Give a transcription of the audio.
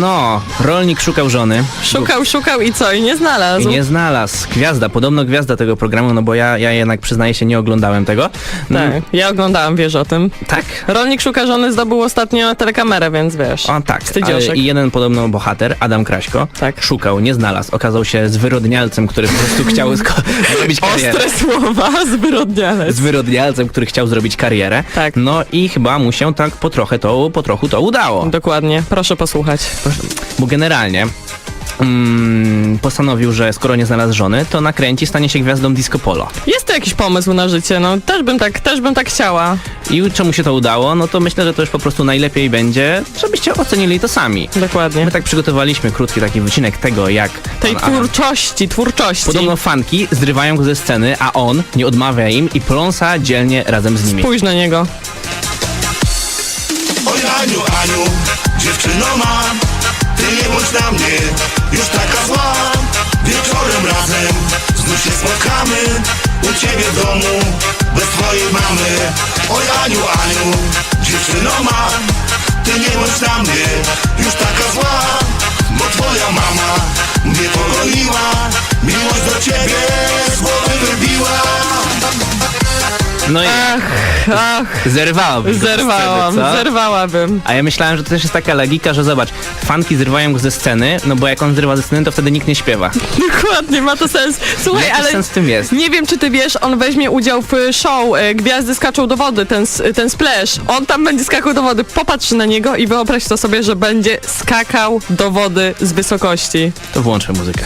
No, rolnik szukał żony. Szukał, szukał i co? I nie znalazł. I nie znalazł. Gwiazda, podobno gwiazda tego programu, no bo ja, ja jednak przyznaję się, nie oglądałem tego. Tak, Mm, ja oglądałam, wiesz o tym. tak? Rolnik szuka żony zdobył ostatnio telekamerę, więc wiesz. O tak, Wstydzioszek. i jeden podobno bohater, Adam Kraśko, Tak. szukał, nie znalazł. Okazał się zwyrodnialcem, który po prostu chciał sko- zrobić karierę. Ostre słowa, zwyrodnialec. Zwyrodnialcem, który chciał zrobić karierę. Tak. No i chyba mu się tak po trochę to, po trochu to udało. Dokładnie, proszę posłuchać. Bo generalnie mm, postanowił, że skoro nie znalazł żony, to nakręci, stanie się gwiazdą disco polo. Jest to jakiś pomysł na życie, no też bym tak, też bym tak chciała. I czemu się to udało? No to myślę, że to już po prostu najlepiej będzie, żebyście ocenili to sami. Dokładnie. My tak przygotowaliśmy krótki taki wycinek tego, jak Tej pan twórczości, twórczości. Podobno fanki zrywają go ze sceny, a on nie odmawia im i pląsa dzielnie razem z nimi. Spójrz na niego. Oj Aniu, Aniu, na mnie. Już taka zła. Wieczorem razem znów się spotkamy. U ciebie w domu, bez twojej mamy. Oj Aniu, Aniu, dziewczyno ma. Ty nie No i Ach, ach, zerwałabym. go zerwałam, co? zerwałabym. A ja myślałem, że to też jest taka logika, że zobacz, fanki zrywają go ze sceny, no bo jak on zrywa ze sceny, to wtedy nikt nie śpiewa. Dokładnie, ma to sens. Słuchaj, Jaki ale sens w tym jest? nie wiem, czy ty wiesz, on weźmie udział w show e, Gwiazdy skaczą do wody, ten, s- ten splash. On tam będzie skakał do wody. Popatrz na niego i wyobraź to sobie, że będzie skakał do wody z wysokości. To włączę muzykę.